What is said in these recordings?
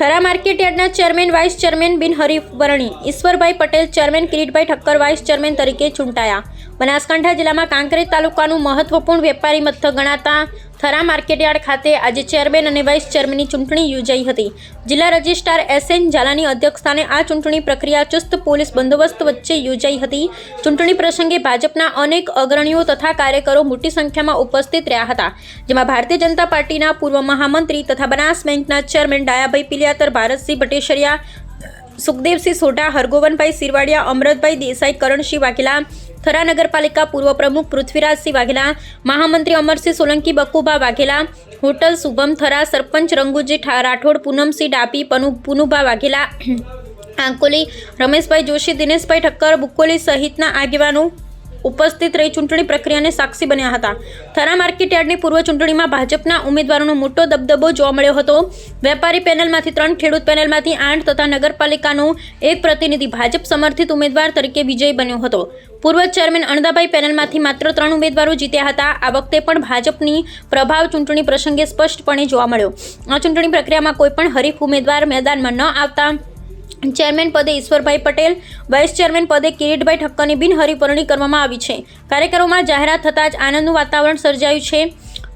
Thara market યાર્ડના chairman vice chairman બિનહરીફ વરણી Ishwarbhai Patel chairman Kiritbhai Thakkar vice chairman તરીકે ચૂંટાયા. બનાસકાંઠા જિલ્લામાં કાંકરેજ તાલુકાનું મહત્વપૂર્ણ વેપારી મથક ગણાતા થરા માર્કેટયાર્ડ ખાતે આજે ચેરમેન અને વાઇસ ચેરમેનની ચૂંટણી યોજાઈ હતી. જિલ્લા રજિસ્ટ્રાર એસ એન ઝાલાની અધ્યક્ષસ્થાને આ ચૂંટણી પ્રક્રિયા ચુસ્ત પોલીસ બંદોબસ્ત વચ્ચે યોજાઈ હતી. ચૂંટણી પ્રસંગે ભાજપના અનેક અગ્રણીઓ તથા કાર્યકરો મોટી સંખ્યામાં ઉપસ્થિત રહ્યા હતા. જેમાં ભારતીય જનતા પાર્ટીના પૂર્વ મહામંત્રી તથા બનાસ બેંકના ચેરમેન ડાયાભાઈ પિલિયાતર, ભારતસિંહ ભટેશરિયા સુખદેવસિંહ સોઢા, હરગોવનભાઈ સિરવાડિયા, અમરતભાઈ દેસાઈ, કરણસિંહ વાઘેલા, થરા નગરપાલિકા પૂર્વ પ્રમુખ પૃથ્વીરાજસિંહ વાઘેલા, મહામંત્રી અમરસિંહ સોલંકી બકુભા વાઘેલા, હોટલ શુભમ થરા, સરપંચ રંગુજી રાઠોડ, પૂનમસિંહ ડાપી, પનુ, પુનુભા વાઘેલા, આંકોલી, રમેશભાઈ જોશી, દિનેશભાઈ ઠક્કર, બુકોલી સહિતના આગેવાનો ઉપસ્થિત રહી ચૂંટણી પ્રક્રિયાને સાક્ષી બન્યા હતા. થરા માર્કેટયાર્ડની પૂર્વ ચૂંટણીમાં ભાજપના ઉમેદવારોનો મોટો દબદબો જોવા મળ્યો હતો. વેપારી પેનલમાંથી ત્રણ, ખેડૂત પેનલમાંથી આઠ તથા નગરપાલિકાનો એક પ્રતિનિધિ ભાજપ સમર્થિત ઉમેદવાર તરીકે વિજયી બન્યો હતો. પૂર્વ ચેરમેન અણદાભાઈ પેનલમાંથી માત્ર ત્રણ ઉમેદવારો જીત્યા હતા. આ વખતે પણ ભાજપની પ્રભાવ ચૂંટણી પ્રસંગે સ્પષ્ટપણે જોવા મળ્યો. આ ચૂંટણી પ્રક્રિયામાં કોઈપણ હરીફ ઉમેદવાર મેદાનમાં ન આવતા ચેરમેન પદે ઈશ્વરભાઈ પટેલ, વાઇસ ચેરમેન પદે કિરીટભાઈ ઠક્કરની બિનહરીફરણી કરવામાં આવી છે. કાર્યક્રમોમાં જાહેરાત થતાં જ આનંદનું વાતાવરણ સર્જાયું છે.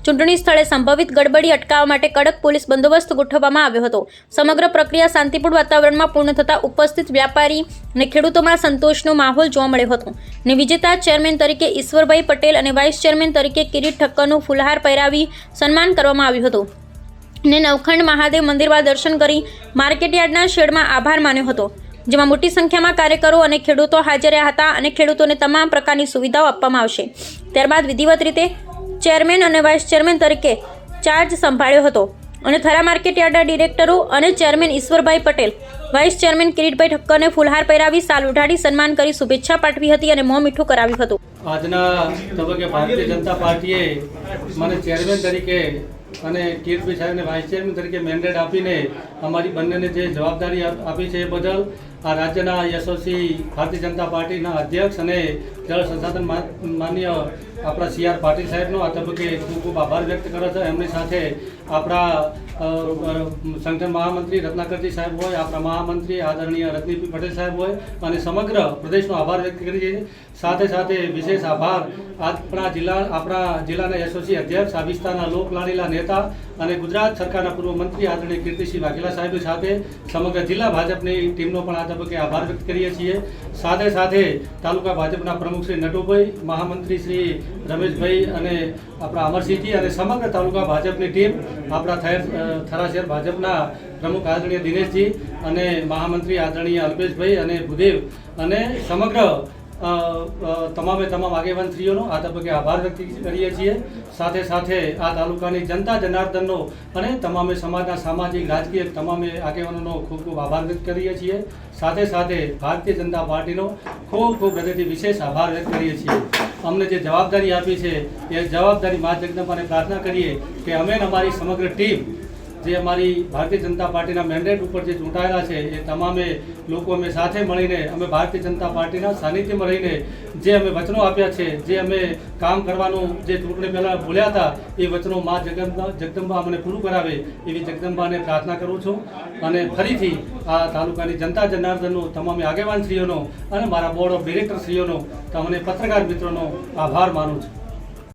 ચૂંટણી સ્થળે સંભવિત ગડબડી અટકાવવા માટે કડક પોલીસ બંદોબસ્ત ગોઠવવામાં આવ્યો હતો. સમગ્ર પ્રક્રિયા શાંતિપૂર્ણ વાતાવરણમાં પૂર્ણ થતાં ઉપસ્થિત વ્યાપારી અને ખેડૂતોમાં સંતોષનો માહોલ જોવા મળ્યો હતો. ને વિજેતા ચેરમેન તરીકે ઈશ્વરભાઈ પટેલ અને વાઇસ ચેરમેન તરીકે કિરીટ ઠક્કરનું ફુલહાર પહેરાવી સન્માન કરવામાં આવ્યું હતું. ને નવખંડ મહાદેવ મંદિરમાં દર્શન કરી માર્કેટયાર્ડના શેડમાં આભાર માન્યો હતો, જેમાં મોટી સંખ્યામાં કાર્યકરો અને ખેડૂતો હાજર રહ્યા હતા અને ખેડૂતોને તમામ પ્રકારની સુવિધાઓ આપવામાં આવશે. ત્યારબાદ વિધિવત રીતે ચેરમેન અને વાઇસ ચેરમેન તરીકે ચાર્જ સંભાળ્યો હતો અને થરા માર્કેટયાર્ડના ડિરેક્ટરો અને chairman Ishwarbhai Patel, vice chairman Kiritbhai ઠક્કરને ફૂલહાર પહેરાવી, સાલ ઉઢાડી, સન્માન કરી, શુભેચ્છા પાઠવી હતી અને મોં મીઠું કરાવ્યું હતું. આજના તબક્કે ભારતીય જનતા પાર્ટીએ મને ચેરમેન તરીકે અને કિરીટભાઈ સાહેબને વાઇસ ચેરમેન તરીકે મેન્ડેટ આપીને અમારી બંનેને જે જવાબદારી આપી છે એ બદલ આ રાજ્યના યશસ્વી ભારતીય જનતા પાર્ટીના અધ્યક્ષ અને જળ સંસાધન માન્ય આપણા સી આર પાટીલ સાહેબનો આ તબક્કે ખૂબ ખૂબ આભાર વ્યક્ત કર્યો છે. એમની સાથે આપણા સંગઠન મહામંત્રી રત્નાકરજી સાહેબ હોય, આપણા મહામંત્રી આદરણીય રજનીભાઈ પટેલ સાહેબ હોય અને સમગ્ર પ્રદેશનો આભાર વ્યક્ત કરીએ છે. સાથે સાથે વિશેષ આભાર આપણા જિલ્લા, આપણા જિલ્લાના યશસ્વી અધ્યક્ષ આ વિસ્તારના લોકલાડીલા નેતા અને ગુજરાત સરકારના પૂર્વ મંત્રી આદરણીય કીર્તિસિંહ વાઘેલા સાહેબ સાથે સમગ્ર જિલ્લા ભાજપની ટીમનો પણ આ તબક્કે આભાર વ્યક્ત કરીએ છીએ. સાથે સાથે તાલુકા ભાજપના પ્રમુખ શ્રી નટુભાઈ, મહામંત્રી શ્રી રમેશભાઈ અને આપણા અમરસિંહજી અને સમગ્ર તાલુકા ભાજપની ટીમ, આપણા થેર થરાશેર ભાજપના પ્રમુખ આદરણીય દિનેશજી અને મહામંત્રી આદરણીય અલ્પેશભાઈ અને ભૂદેવ અને સમગ્ર તમામે તમામ આગેવાનશ્રીઓનો આ તબક્કે આભાર વ્યક્ત કરીએ છીએ. સાથે સાથે આ તાલુકાની જનતા જનાર્દનનો અને તમામે સમાજના સામાજિક, રાજકીય તમામે આગેવાનોનો ખૂબ ખૂબ આભાર વ્યક્ત કરીએ છીએ. સાથે સાથે ભારતીય જનતા પાર્ટીનો ખૂબ ખૂબ હૃદયથી વિશેષ આભાર વ્યક્ત કરીએ છીએ. અમને જે જવાબદારી આપી છે, એ જવાબદારી મા જગદંબાને પ્રાર્થના કરીએ કે અમે અમારી સમગ્ર ટીમ જે અમારી ભારતીય જનતા પાર્ટીના મેન્ડેટ ઉપર જે ચૂંટાયેલા છે, એ તમામે લોકો અમે સાથે મળીને, અમે ભારતીય જનતા પાર્ટીના સાનિધ્યમાં રહીને જે અમે વચનો આપ્યા છે, જે અમે કામ કરવાનું જે ચૂંટણી પહેલાં બોલ્યા હતા, એ વચનો મા જગદંબા જગદંબા અમને પૂરું કરાવે એવી જગદંબાને પ્રાર્થના કરું છું. અને ફરીથી આ તાલુકાની જનતા જનાર્દનનો, તમામે આગેવાનશ્રીઓનો અને મારા બોર્ડ ઓફ ડિરેક્ટરશ્રીઓનો તમને પત્રકાર મિત્રોનો આભાર માનું છું.